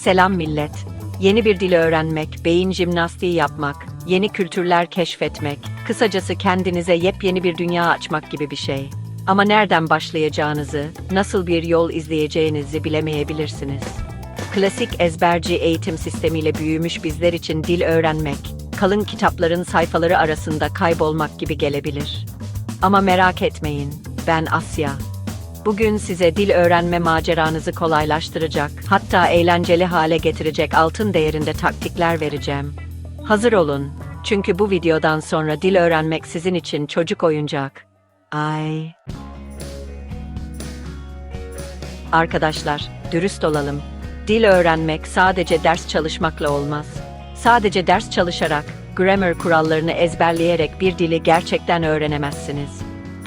Selam millet. Yeni bir dil öğrenmek, beyin jimnastiği yapmak, yeni kültürler keşfetmek, kısacası kendinize yepyeni bir dünya açmak gibi bir şey. Ama nereden başlayacağınızı, nasıl bir yol izleyeceğinizi bilemeyebilirsiniz. Klasik ezberci eğitim sistemiyle büyümüş bizler için dil öğrenmek, kalın kitapların sayfaları arasında kaybolmak gibi gelebilir. Ama merak etmeyin, ben Asya. Bugün size dil öğrenme maceranızı kolaylaştıracak, hatta eğlenceli hale getirecek altın değerinde taktikler vereceğim. Hazır olun, çünkü bu videodan sonra dil öğrenmek sizin için çocuk oyuncak. Ay. Arkadaşlar, dürüst olalım. Dil öğrenmek sadece ders çalışmakla olmaz. Sadece ders çalışarak, grammar kurallarını ezberleyerek bir dili gerçekten öğrenemezsiniz.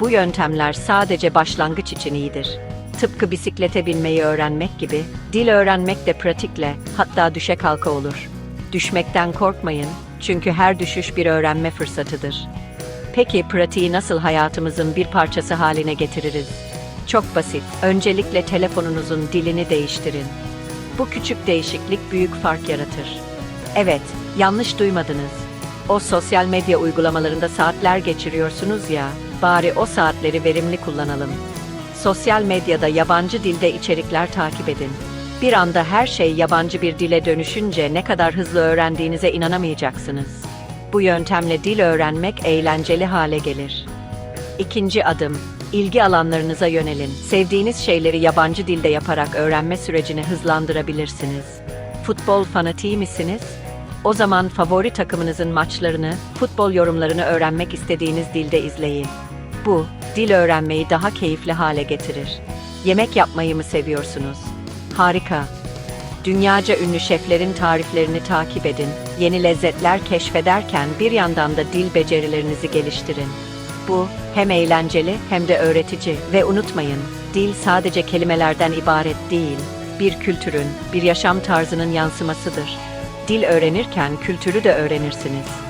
Bu yöntemler sadece başlangıç için iyidir. Tıpkı bisiklete binmeyi öğrenmek gibi, dil öğrenmek de pratikle, hatta düşe kalka olur. Düşmekten korkmayın, çünkü her düşüş bir öğrenme fırsatıdır. Peki pratiği nasıl hayatımızın bir parçası haline getiririz? Çok basit. Öncelikle telefonunuzun dilini değiştirin. Bu küçük değişiklik büyük fark yaratır. Evet, yanlış duymadınız. O sosyal medya uygulamalarında saatler geçiriyorsunuz ya, bari o saatleri verimli kullanalım. Sosyal medyada yabancı dilde içerikler takip edin. Bir anda her şey yabancı bir dile dönüşünce ne kadar hızlı öğrendiğinize inanamayacaksınız. Bu yöntemle dil öğrenmek eğlenceli hale gelir. İkinci adım, ilgi alanlarınıza yönelin. Sevdiğiniz şeyleri yabancı dilde yaparak öğrenme sürecini hızlandırabilirsiniz. Futbol fanatiği misiniz? O zaman favori takımınızın maçlarını, futbol yorumlarını öğrenmek istediğiniz dilde izleyin. Bu, dil öğrenmeyi daha keyifli hale getirir. Yemek yapmayı mı seviyorsunuz? Harika. Dünyaca ünlü şeflerin tariflerini takip edin. Yeni lezzetler keşfederken bir yandan da dil becerilerinizi geliştirin. Bu hem eğlenceli hem de öğretici ve unutmayın, dil sadece kelimelerden ibaret değil, bir kültürün, bir yaşam tarzının yansımasıdır. Dil öğrenirken kültürü de öğrenirsiniz.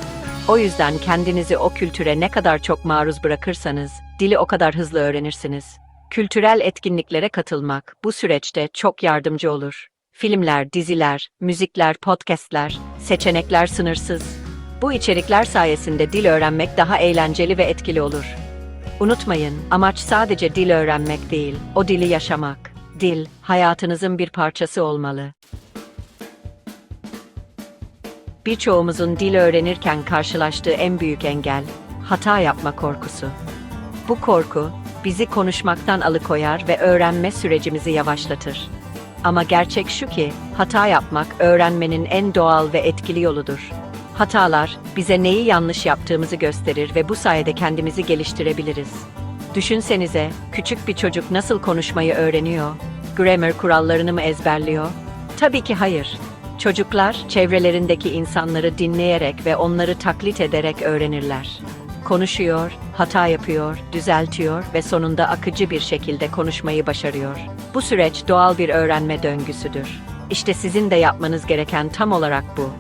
O yüzden kendinizi o kültüre ne kadar çok maruz bırakırsanız, dili o kadar hızlı öğrenirsiniz. Kültürel etkinliklere katılmak bu süreçte çok yardımcı olur. Filmler, diziler, müzikler, podcastler, seçenekler sınırsız. Bu içerikler sayesinde dil öğrenmek daha eğlenceli ve etkili olur. Unutmayın, amaç sadece dil öğrenmek değil, o dili yaşamak. Dil, hayatınızın bir parçası olmalı. Birçoğumuzun dil öğrenirken karşılaştığı en büyük engel, hata yapma korkusu. Bu korku, bizi konuşmaktan alıkoyar ve öğrenme sürecimizi yavaşlatır. Ama gerçek şu ki, hata yapmak öğrenmenin en doğal ve etkili yoludur. Hatalar, bize neyi yanlış yaptığımızı gösterir ve bu sayede kendimizi geliştirebiliriz. Düşünsenize, küçük bir çocuk nasıl konuşmayı öğreniyor? Grammar kurallarını mı ezberliyor? Tabii ki hayır. Çocuklar, çevrelerindeki insanları dinleyerek ve onları taklit ederek öğrenirler. Konuşuyor, hata yapıyor, düzeltiyor ve sonunda akıcı bir şekilde konuşmayı başarıyor. Bu süreç doğal bir öğrenme döngüsüdür. İşte sizin de yapmanız gereken tam olarak bu.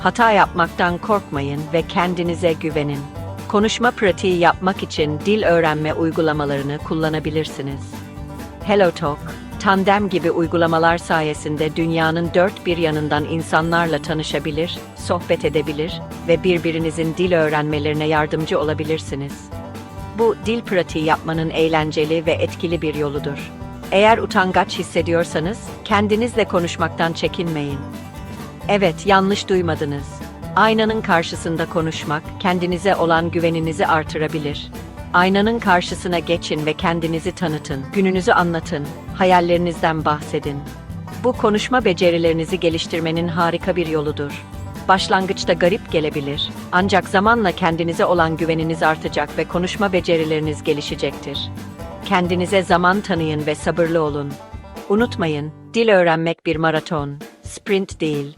Hata yapmaktan korkmayın ve kendinize güvenin. Konuşma pratiği yapmak için dil öğrenme uygulamalarını kullanabilirsiniz. HelloTalk, Tandem gibi uygulamalar sayesinde dünyanın dört bir yanından insanlarla tanışabilir, sohbet edebilir ve birbirinizin dil öğrenmelerine yardımcı olabilirsiniz. Bu dil pratiği yapmanın eğlenceli ve etkili bir yoludur. Eğer utangaç hissediyorsanız kendinizle konuşmaktan çekinmeyin. Evet, yanlış duymadınız. Aynanın karşısında konuşmak kendinize olan güveninizi artırabilir. Aynanın karşısına geçin ve kendinizi tanıtın, gününüzü anlatın, hayallerinizden bahsedin. Bu konuşma becerilerinizi geliştirmenin harika bir yoludur. Başlangıçta garip gelebilir, ancak zamanla kendinize olan güveniniz artacak ve konuşma becerileriniz gelişecektir. Kendinize zaman tanıyın ve sabırlı olun. Unutmayın, dil öğrenmek bir maraton, sprint değil.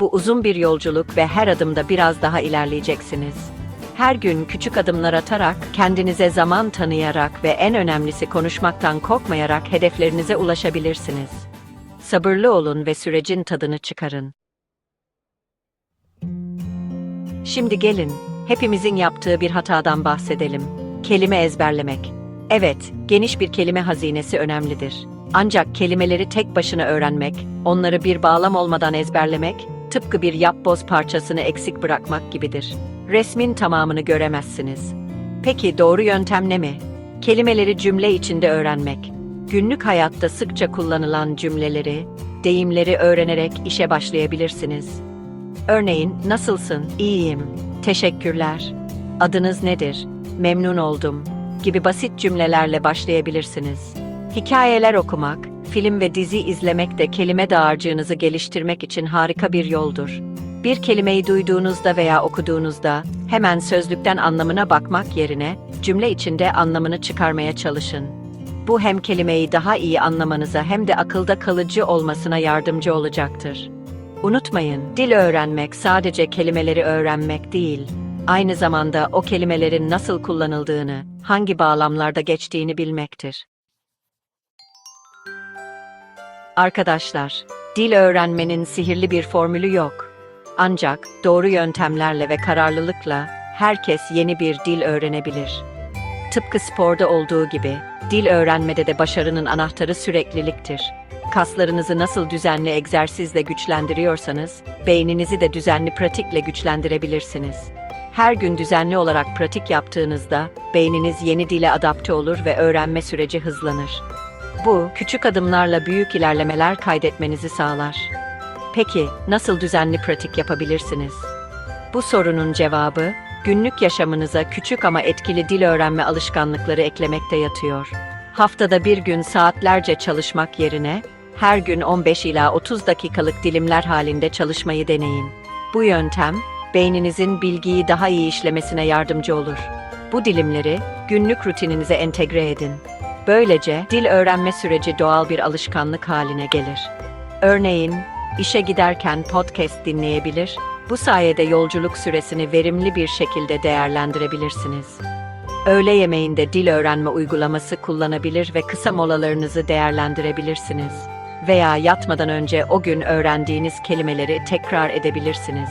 Bu uzun bir yolculuk ve her adımda biraz daha ilerleyeceksiniz. Her gün küçük adımlar atarak, kendinize zaman tanıyarak ve en önemlisi konuşmaktan korkmayarak hedeflerinize ulaşabilirsiniz. Sabırlı olun ve sürecin tadını çıkarın. Şimdi gelin, hepimizin yaptığı bir hatadan bahsedelim. Kelime ezberlemek. Evet, geniş bir kelime hazinesi önemlidir. Ancak kelimeleri tek başına öğrenmek, onları bir bağlam olmadan ezberlemek, tıpkı bir yapboz parçasını eksik bırakmak gibidir. Resmin tamamını göremezsiniz. Peki doğru yöntem ne mi? Kelimeleri cümle içinde öğrenmek. Günlük hayatta sıkça kullanılan cümleleri, deyimleri öğrenerek işe başlayabilirsiniz. Örneğin, nasılsın? İyiyim. Teşekkürler. Adınız nedir? Memnun oldum. gibi basit cümlelerle başlayabilirsiniz. Hikayeler okumak, film ve dizi izlemek de kelime dağarcığınızı geliştirmek için harika bir yoldur. Bir kelimeyi duyduğunuzda veya okuduğunuzda hemen sözlükten anlamına bakmak yerine cümle içinde anlamını çıkarmaya çalışın. Bu hem kelimeyi daha iyi anlamanıza hem de akılda kalıcı olmasına yardımcı olacaktır. Unutmayın, dil öğrenmek sadece kelimeleri öğrenmek değil, aynı zamanda o kelimelerin nasıl kullanıldığını, hangi bağlamlarda geçtiğini bilmektir. Arkadaşlar, dil öğrenmenin sihirli bir formülü yok. Ancak doğru yöntemlerle ve kararlılıkla herkes yeni bir dil öğrenebilir. Tıpkı sporda olduğu gibi, dil öğrenmede de başarının anahtarı sürekliliktir. Kaslarınızı nasıl düzenli egzersizle güçlendiriyorsanız, beyninizi de düzenli pratikle güçlendirebilirsiniz. Her gün düzenli olarak pratik yaptığınızda, beyniniz yeni dile adapte olur ve öğrenme süreci hızlanır. Bu, küçük adımlarla büyük ilerlemeler kaydetmenizi sağlar. Peki, nasıl düzenli pratik yapabilirsiniz? Bu sorunun cevabı, günlük yaşamınıza küçük ama etkili dil öğrenme alışkanlıkları eklemekte yatıyor. Haftada bir gün saatlerce çalışmak yerine, her gün 15 ila 30 dakikalık dilimler halinde çalışmayı deneyin. Bu yöntem, beyninizin bilgiyi daha iyi işlemesine yardımcı olur. Bu dilimleri günlük rutininize entegre edin. Böylece dil öğrenme süreci doğal bir alışkanlık haline gelir. Örneğin, işe giderken podcast dinleyebilir, bu sayede yolculuk süresini verimli bir şekilde değerlendirebilirsiniz. Öğle yemeğinde dil öğrenme uygulaması kullanabilir ve kısa molalarınızı değerlendirebilirsiniz. Veya yatmadan önce o gün öğrendiğiniz kelimeleri tekrar edebilirsiniz.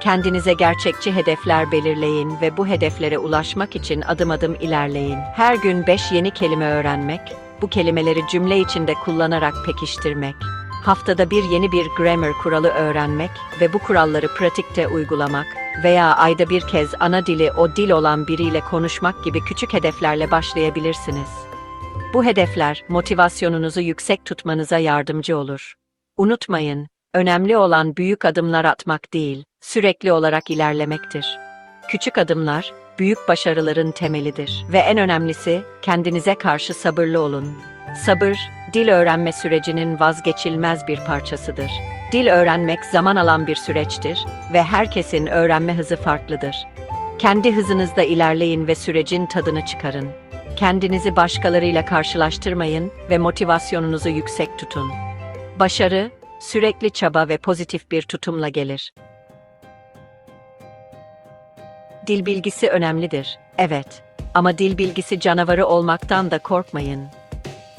Kendinize gerçekçi hedefler belirleyin ve bu hedeflere ulaşmak için adım adım ilerleyin. Her gün 5 yeni kelime öğrenmek, bu kelimeleri cümle içinde kullanarak pekiştirmek, haftada bir yeni bir grammar kuralı öğrenmek ve bu kuralları pratikte uygulamak veya ayda bir kez ana dili o dil olan biriyle konuşmak gibi küçük hedeflerle başlayabilirsiniz. Bu hedefler motivasyonunuzu yüksek tutmanıza yardımcı olur. Unutmayın, önemli olan büyük adımlar atmak değil, sürekli olarak ilerlemektir. Küçük adımlar, büyük başarıların temelidir ve en önemlisi kendinize karşı sabırlı olun. Sabır, dil öğrenme sürecinin vazgeçilmez bir parçasıdır. Dil öğrenmek zaman alan bir süreçtir ve herkesin öğrenme hızı farklıdır. Kendi hızınızda ilerleyin ve sürecin tadını çıkarın. Kendinizi başkalarıyla karşılaştırmayın ve motivasyonunuzu yüksek tutun. Başarı, sürekli çaba ve pozitif bir tutumla gelir. Dil bilgisi önemlidir. Evet. Ama dil bilgisi canavarı olmaktan da korkmayın.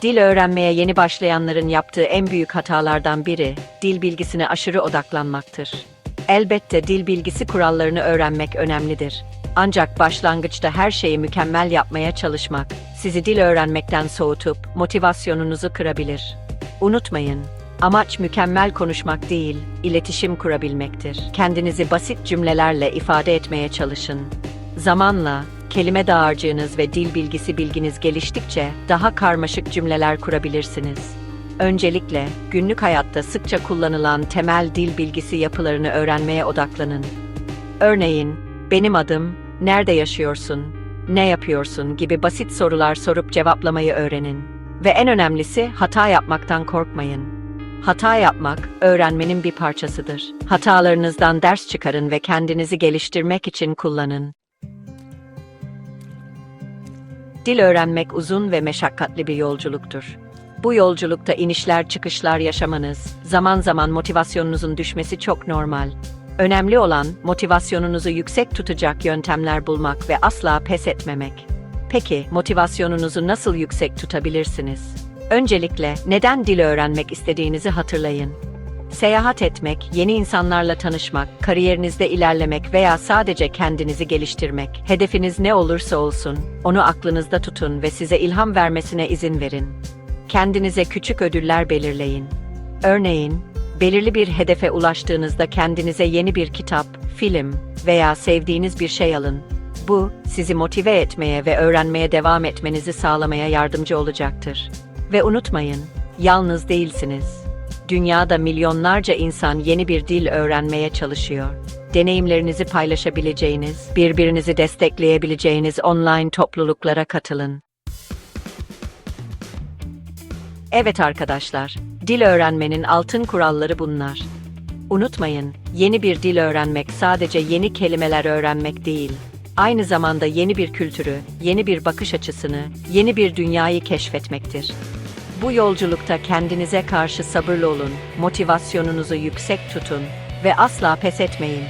Dil öğrenmeye yeni başlayanların yaptığı en büyük hatalardan biri dil bilgisine aşırı odaklanmaktır. Elbette dil bilgisi kurallarını öğrenmek önemlidir. Ancak başlangıçta her şeyi mükemmel yapmaya çalışmak sizi dil öğrenmekten soğutup motivasyonunuzu kırabilir. Unutmayın, amaç mükemmel konuşmak değil, iletişim kurabilmektir. Kendinizi basit cümlelerle ifade etmeye çalışın. Zamanla kelime dağarcığınız ve dil bilgisi bilginiz geliştikçe daha karmaşık cümleler kurabilirsiniz. Öncelikle günlük hayatta sıkça kullanılan temel dil bilgisi yapılarını öğrenmeye odaklanın. Örneğin, benim adım, nerede yaşıyorsun, ne yapıyorsun gibi basit sorular sorup cevaplamayı öğrenin. Ve en önemlisi hata yapmaktan korkmayın. Hata yapmak öğrenmenin bir parçasıdır. Hatalarınızdan ders çıkarın ve kendinizi geliştirmek için kullanın. Dil öğrenmek uzun ve meşakkatli bir yolculuktur. Bu yolculukta inişler çıkışlar yaşamanız, zaman zaman motivasyonunuzun düşmesi çok normal. Önemli olan motivasyonunuzu yüksek tutacak yöntemler bulmak ve asla pes etmemek. Peki motivasyonunuzu nasıl yüksek tutabilirsiniz? Öncelikle neden dil öğrenmek istediğinizi hatırlayın. Seyahat etmek, yeni insanlarla tanışmak, kariyerinizde ilerlemek veya sadece kendinizi geliştirmek, hedefiniz ne olursa olsun, onu aklınızda tutun ve size ilham vermesine izin verin. Kendinize küçük ödüller belirleyin. Örneğin, belirli bir hedefe ulaştığınızda kendinize yeni bir kitap, film veya sevdiğiniz bir şey alın. Bu, sizi motive etmeye ve öğrenmeye devam etmenizi sağlamaya yardımcı olacaktır. Ve unutmayın, yalnız değilsiniz. Dünyada milyonlarca insan yeni bir dil öğrenmeye çalışıyor. Deneyimlerinizi paylaşabileceğiniz, birbirinizi destekleyebileceğiniz online topluluklara katılın. Evet arkadaşlar, dil öğrenmenin altın kuralları bunlar. Unutmayın, yeni bir dil öğrenmek sadece yeni kelimeler öğrenmek değil. Aynı zamanda yeni bir kültürü, yeni bir bakış açısını, yeni bir dünyayı keşfetmektir. Bu yolculukta kendinize karşı sabırlı olun, motivasyonunuzu yüksek tutun ve asla pes etmeyin.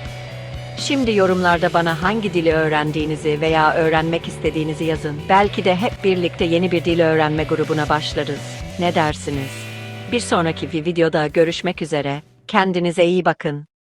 Şimdi yorumlarda bana hangi dili öğrendiğinizi veya öğrenmek istediğinizi yazın. Belki de hep birlikte yeni bir dil öğrenme grubuna başlarız. Ne dersiniz? Bir sonraki videoda görüşmek üzere. Kendinize iyi bakın.